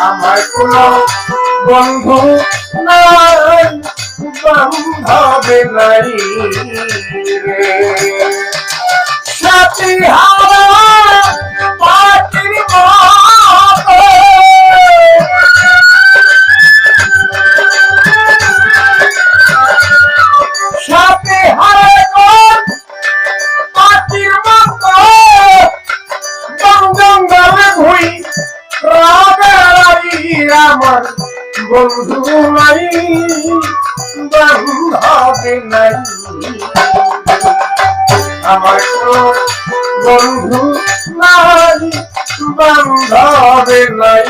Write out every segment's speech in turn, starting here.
আমার কোন বন্ধু নাই বান্ধবে নাই রে। সাথী হারা আমার বন্ধু নাই বান্ধবে নাই। আমার তো বন্ধু নাই বান্ধবে নাই।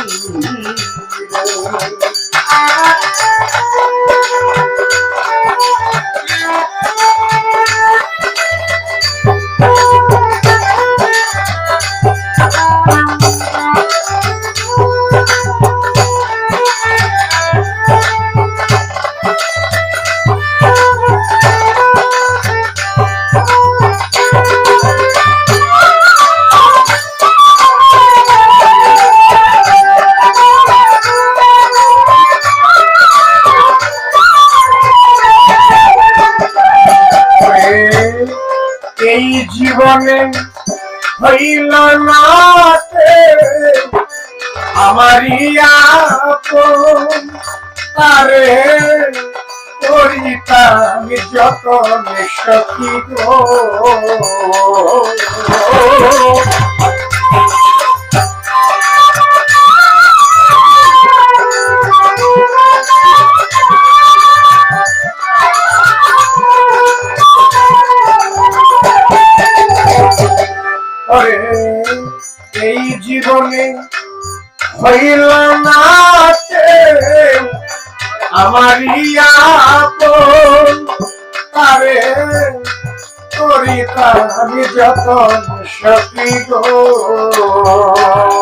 জীবনে হইল না আমারই তারে করিতাম যত সখী গো। হইল না আপন। তারে করিতাম যতন সখী গো।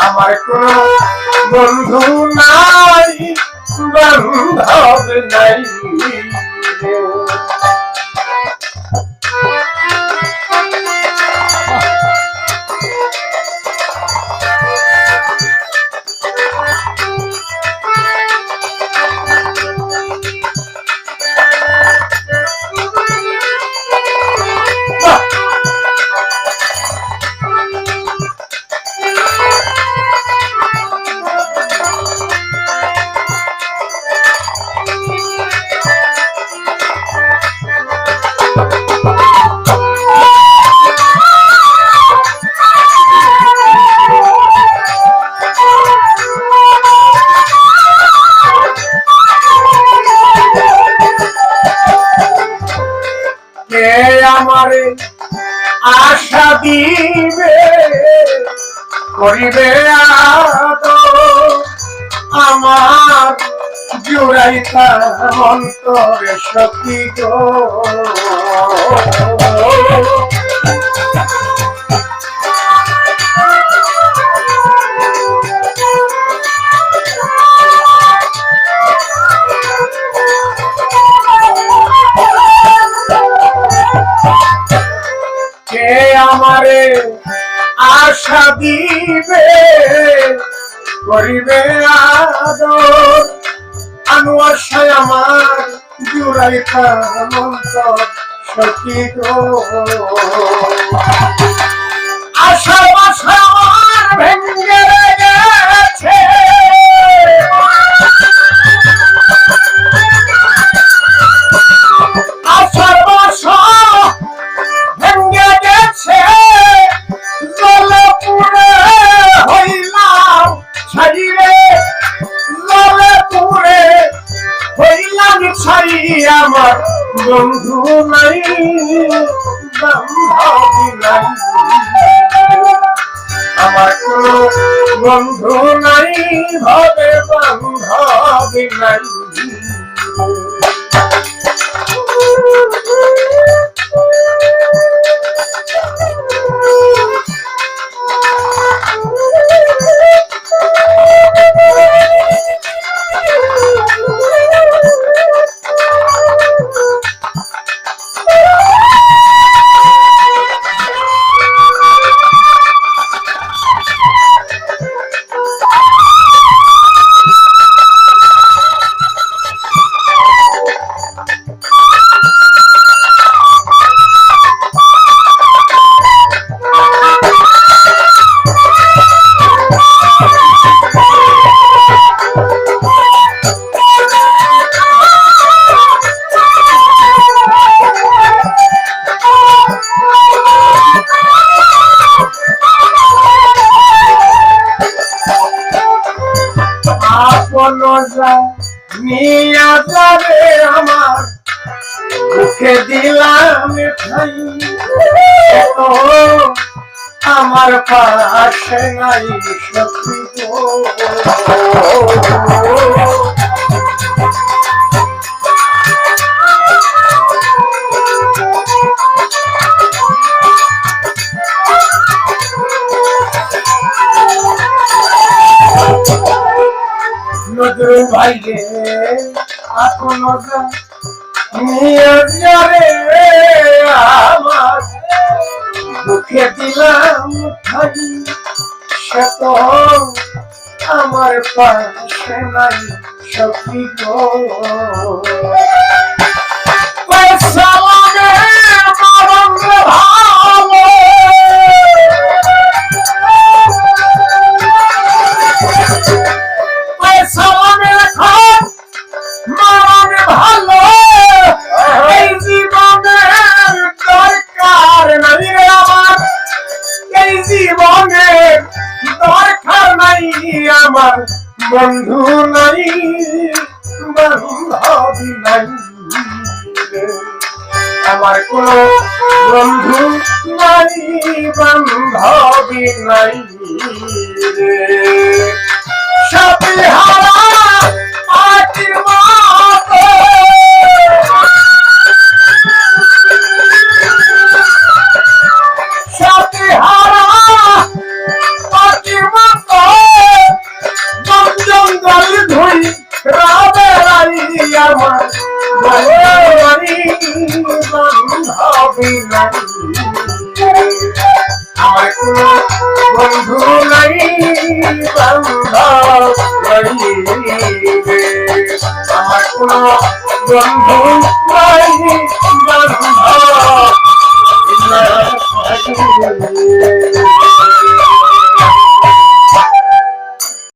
আমার কোন বন্ধু নাই বান্ধব নাই করিবে আমার জুড়াইতা অন্তরে সখী গো। আমারে আশা দিবে করিবে আদর আনোয়ার সাই আমার জুড়াইতা মন্ত সখী আশা বাসা আমার ভেঙ্গে আমার বন্ধু নাই নাই আমার কোনো বন্ধু নাই ভাবে বান্ধবী নাই। আপন মিয়া যাবে আমার। মুখে দিলাম ও আমার পাশে নাই সত্যি গো। নজরুল রে আপন যাবে আমার মুখে দিলাম খালি, সে তো আমার পাশে নাই সখী গো পয়সা এই দরকার নাই আমার বন্ধু নাই আমার কোন বন্ধু নাই বান্ধবী নাই রে। বন্ধু